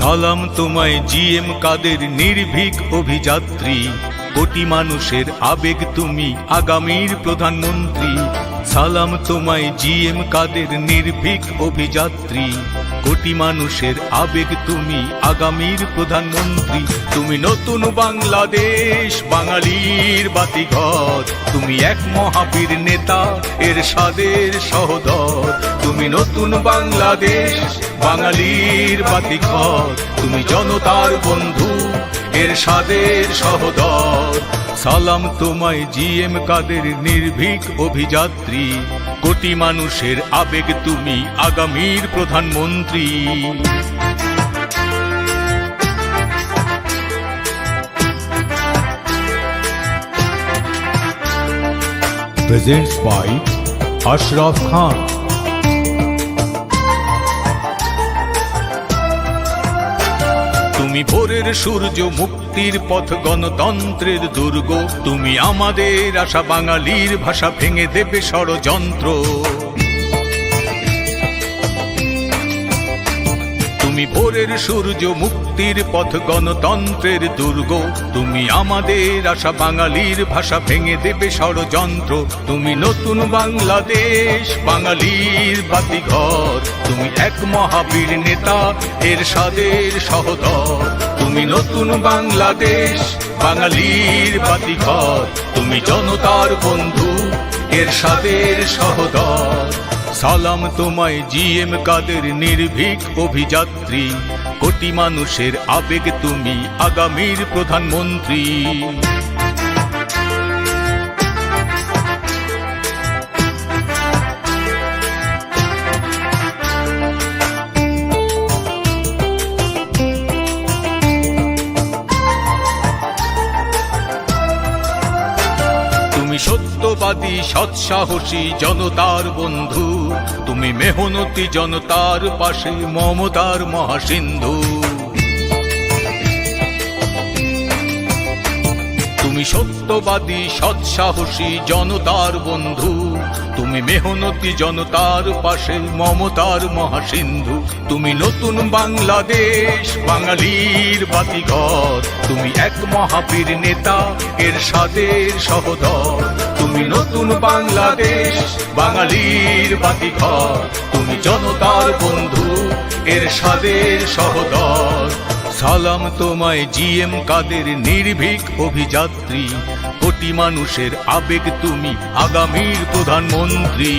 সালাম তোমায় জিএম কাদের নির্ভীক অভিযাত্রী। কোটি মানুষের আবেগ তুমি আগামীর প্রধানমন্ত্রী। সালাম তোমায় জিএম কাদের নির্ভীক অভিযাত্রী। কোটি মানুষের আবেগ তুমি আগামীর প্রধানমন্ত্রী। তুমি নতুন বাংলাদেশ, বাঙালির বাতিঘর। তুমি এক মহাবীর নেতা এর সাদের সহদর। তুমি নতুন বাংলাদেশ বাঙালির বাতিঘর তুমি জনতার বন্ধু, এর সাদের সহদর। সালাম তোমায় জিএম কাদের নির্ভীক অভিযাত্রী। কোটি মানুষের আবেগ তুমি আগামীর প্রধানমন্ত্রী। Presents by Ashraf Khan. তুমি ভোরের সূর্য মুক্তির পথ গণতন্ত্রের দুর্গ। তুমি আমাদের আশা বাঙালির ভাষা ভেঙে দেবে ষড়যন্ত্র। তুমি ভোরের সূর্য মুক্তির পথ গণতন্ত্রের দুর্গ। তুমি আমাদের আশা বাঙালির ভাষা ভেঙে দেবে ষড়যন্ত্র। তুমি নতুন বাংলাদেশ, বাঙালির বাতিঘর। তুমি এক মহাবীর নেতা এর সাদের সহদর। তুমি নতুন বাংলাদেশ, বাঙালির বাতিঘর। তুমি জনতার বন্ধু এর সাদের সহদর। সালাম তোমায় জিএম কাদের নির্ভীক অভিযাত্রী। কোটি মানুষের আবেগ তুমি আগামীর প্রধানমন্ত্রী। সত্যবাদী, সৎসাহসী জনতার বন্ধু। তুমি মেহনতি জনতার পাশে মমতার মহাসিন্ধু। তুমি সত্যবাদী, সৎসাহসী জনতার বন্ধু। তুমি মেহনতি জনতার পাশে মমতার মহাসিন্ধু। তুমি নতুন বাংলাদেশ, বাঙালির বাতিঘর। তুমি এক মহাবীর নেতা, এর সাদের সহদর। তুমি নতুন বাংলাদেশ, বাঙালির বাতিঘর। তুমি জনতার বন্ধু, এর সাদের সহদর। সালাম তোমায় জিএম কাদের নির্ভীক অভিযাত্রী। কোটি মানুষের আবেগ তুমি আগামীর প্রধানমন্ত্রী।